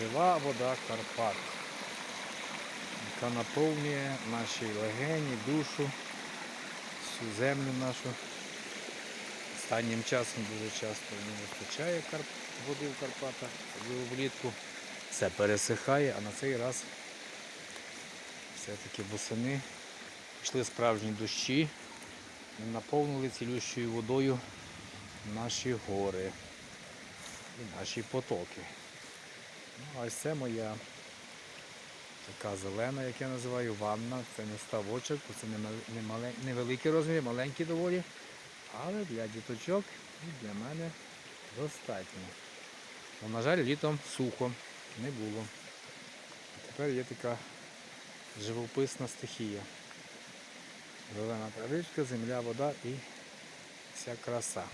Жива вода Карпат, яка наповнює наші легені, душу, всю землю нашу. Останнім часом дуже часто не вистачає води в Карпатах, влітку. Все пересихає, а на цей раз все-таки восени пішли справжні дощі і наповнили цілющою водою наші гори і наші потоки. Ну, ось це моя така зелена, як я називаю, ванна. Це не ставочок, це не, мал- не мале- невеликий розмір, маленький доволі. Але для діточок і для мене достатньо. Бо, на жаль, літом сухо не було. Тепер є така живописна стихія. Зелена травичка, земля, вода і вся краса.